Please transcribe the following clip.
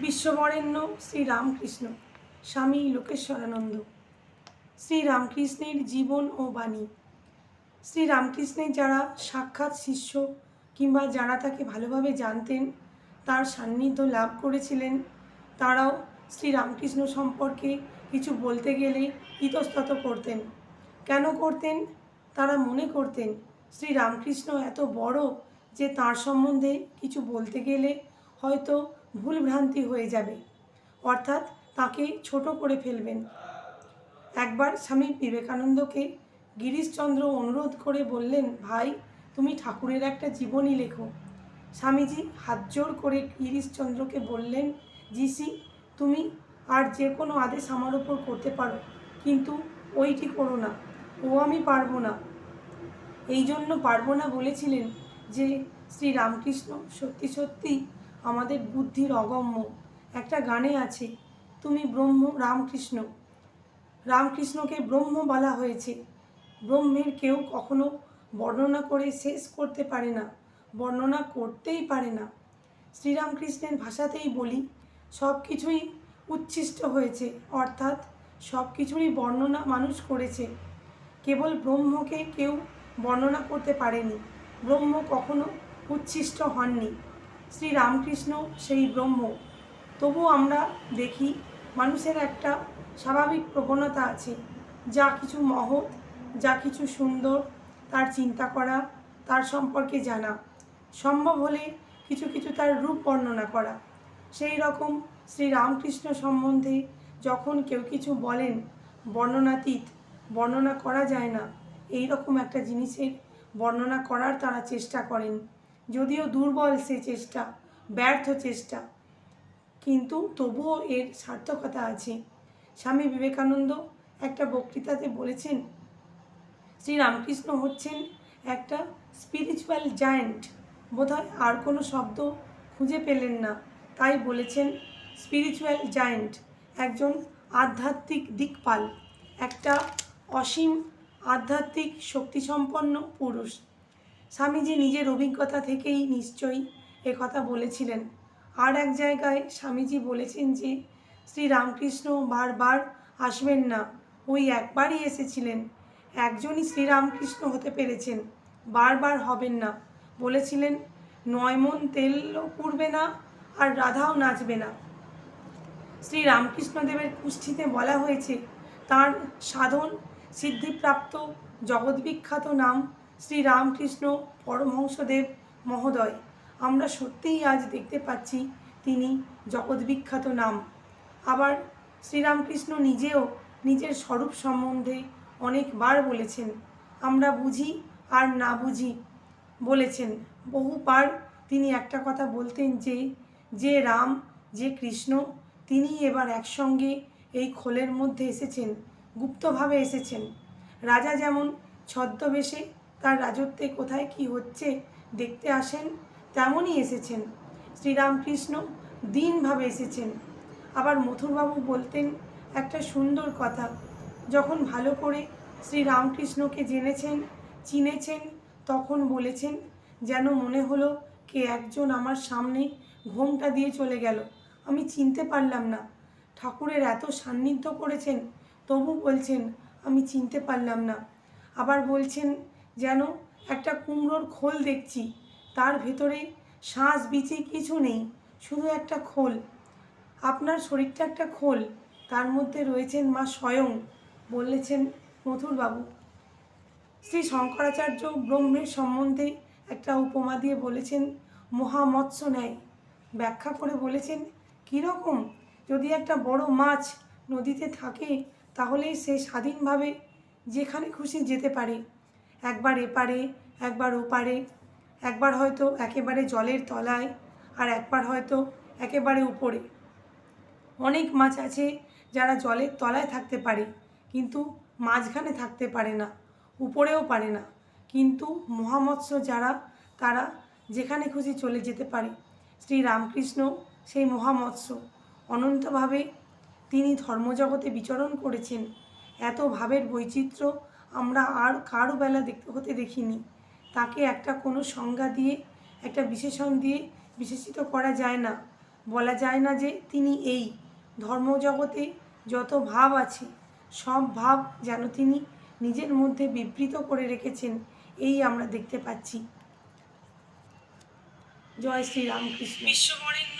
বিশ্ববরেণ্য শ্রী রামকৃষ্ণ স্বামী লোকেশ্বরানন্দ। শ্রী রামকৃষ্ণের জীবন ও বাণী। শ্রী রামকৃষ্ণের যারা সাক্ষাৎ শিষ্য কিংবা যারা তাকে ভালোভাবে জানতেন, তার সান্নিধ্য লাভ করেছিলেন, তারাও শ্রী রামকৃষ্ণ সম্পর্কে কিছু বলতে গেলে ইতস্তত করতেন। কেন করতেন? তারা মনে করতেন শ্রী রামকৃষ্ণ এত বড় যে তার সম্বন্ধে কিছু বলতে গেলে হয়তো ভুলভ্রান্তি হয়ে যাবে। অর্থাৎ তাকে ছোট করে ফেলবেন। একবার স্বামী বিবেকানন্দকে গিরিশচন্দ্র অনুরোধ করে বললেন, ভাই, তুমি ঠাকুরের একটা জীবনী লেখো। স্বামীজি হাত জোর করে গিরিশচন্দ্রকে বললেন, জিসি, তুমি আর যে কোনো আদেশ আমার উপর করতে পারো, কিন্তু ওইটি করো না, ও আমি পারব না। এই জন্য পারব না বলেছিলেন যে শ্রী রামকৃষ্ণ সত্যি সত্যি আমাদের বুদ্ধির অগম্য। একটা গানে আছে, তুমি ব্রহ্ম রামকৃষ্ণ। রামকৃষ্ণকে ব্রহ্ম বলা হয়েছে। ব্রহ্মের কেউ কখনো বর্ণনা করে শেষ করতে পারে না, বর্ণনা করতেই পারে না। শ্রীরামকৃষ্ণের ভাষাতেই বলি সব কিছুই উচ্ছিষ্ট হয়েছে, অর্থাৎ সব কিছুরই বর্ণনা মানুষ করেছে। কেবল ব্রহ্মকে কেউ বর্ণনা করতে পারেনি। ব্রহ্ম কখনো উচ্ছিষ্ট হননি। শ্রী রামকৃষ্ণ সেই ব্রহ্ম। তবু আমরা দেখি মানুষের একটা স্বাভাবিক প্রবণতা আছে। যা কিছু মহৎ, যা কিছু সুন্দর, তার চিন্তা করা, তার সম্পর্কে জানা। সম্ভব হলে কিছু কিছু তার রূপ বর্ণনা করা। সেই রকম শ্রী রামকৃষ্ণ সম্বন্ধে যখন কেউ কিছু বলেন, বর্ণনাতীত, বর্ণনা করা যায় না। এই রকম একটা জিনিসের বর্ণনা করার তারা চেষ্টা করেন। যদিও দুর্বল সে চেষ্টা, ব্যর্থ চেষ্টা। কিন্তু তবুও এর সার্থকতা আছে। স্বামী বিবেকানন্দ একটা বক্তৃতাতে বলেছেন, শ্রীরামকৃষ্ণ হচ্ছেন একটা স্পিরিচুয়াল জায়েন্ট বোধহয় আর কোনো শব্দ খুঁজে পেলেন না। তাই বলেছেন স্পিরিচুয়াল জায়েন্ট একজন আধ্যাত্মিক দিকপাল, একটা অসীম আধ্যাত্মিক শক্তিসম্পন্ন পুরুষ। স্বামীজি নিজের অভিজ্ঞতা থেকেই নিশ্চয়ই কথা বলেছিলেন। আর এক জায়গায় স্বামীজি বলেছেন যে, শ্রী রামকৃষ্ণ বারবার আসবেন না। ওই একবারই এসেছিলেন। একজনই শ্রীরামকৃষ্ণ হতে পেরেছেন। বারবার হবেন না। বলেছিলেন, নয় মন তেলও পুড়বে না আর রাধাও নাচবে না। শ্রী রামকৃষ্ণদেবের কুষ্ঠিতে বলা হয়েছে, তার সাধন সিদ্ধিপ্রাপ্ত জগৎবিখ্যাত নাম শ্রী রামকৃষ্ণ পরমহংসদেব মহোদয়। আমরা সত্যিই আজ দেখতে পাচ্ছি তিনি জগৎবিখ্যাত নাম। আবার শ্রীরামকৃষ্ণ নিজেও নিজের স্বরূপ সম্বন্ধে অনেকবার বলেছেন। আমরা বুঝি আর না বুঝি বলেছেন। বহুবার তিনি একটা কথা বলতেন যে যে রাম, যে কৃষ্ণ, তিনি এবার একসঙ্গে এই খোলের মধ্যে এসেছেন, গুপ্তভাবে এসেছেন। রাজা যেমন ছদ্মবেশে তার রাজত্বে কোথায় কি হচ্ছে দেখতে আসেন, তেমনই এসেছেন। শ্রীরামকৃষ্ণ দিনভাবে এসেছেন। আবার মথুরবাবু বলতেন একটা সুন্দর কথা, যখন ভালো করে শ্রীরামকৃষ্ণকে জেনেছেন, চিনেছেন, তখন বলেছেন যেন মনে হলো কে একজন আমার সামনে ঘোমটা দিয়ে চলে গেল। আমি চিনতে পারলাম না। ঠাকুরের এত সান্নিধ্য করেছেন, তবু বলছেন আমি চিনতে পারলাম না। আবার বলছেন যেন একটা কুমড়োর খোল দেখছি। তার ভেতরে শ্বাস বিচি কিছু নেই, শুধু একটা খোল। আপনার শরীরটা একটা খোল, তার মধ্যে রয়েছেন মা স্বয়ং, বলেছেন মথুরবাবু। শ্রী শঙ্করাচার্য ব্রহ্মের সম্বন্ধে একটা উপমা দিয়ে বলেছেন মহামৎস্য ন্যায়। ব্যাখ্যা করে বলেছেন কীরকম যদি একটা বড় মাছ নদীতে থাকে, তাহলে সে স্বাধীনভাবে যেখানে খুশি যেতে পারে। একবার এপারে, একবার ওপারে, একবার হয়তো একেবারে জলের তলায় আর একবার হয়তো একেবারে উপরে। অনেক মাছ আছে যারা জলের তলায় থাকতে পারে, কিন্তু মাঝখানে থাকতে পারে না, উপরেও পারে না। কিন্তু মহামৎস্য যারা, তারা যেখানে খুশি চলে যেতে পারে। শ্রী রামকৃষ্ণ সেই মহামৎস্য। অনন্তভাবে তিনি ধর্মজগতে বিচরণ করেছেন। এত ভাবের বৈচিত্র্য আমরা আর কারও বেলা দেখতে হতে দেখিনি। তাকে একটা কোনো সংজ্ঞা দিয়ে, একটা বিশেষণ দিয়ে বিশেষিত করা যায় না। বলা যায় না যে তিনি এই। ধর্মজগতে যত ভাব আছে, সব ভাব যেন তিনি নিজের মধ্যে বিবৃত করে রেখেছেন, এই আমরা দেখতে পাচ্ছি। জয় শ্রী রামকৃষ্ণ বিশ্ববরেণ্য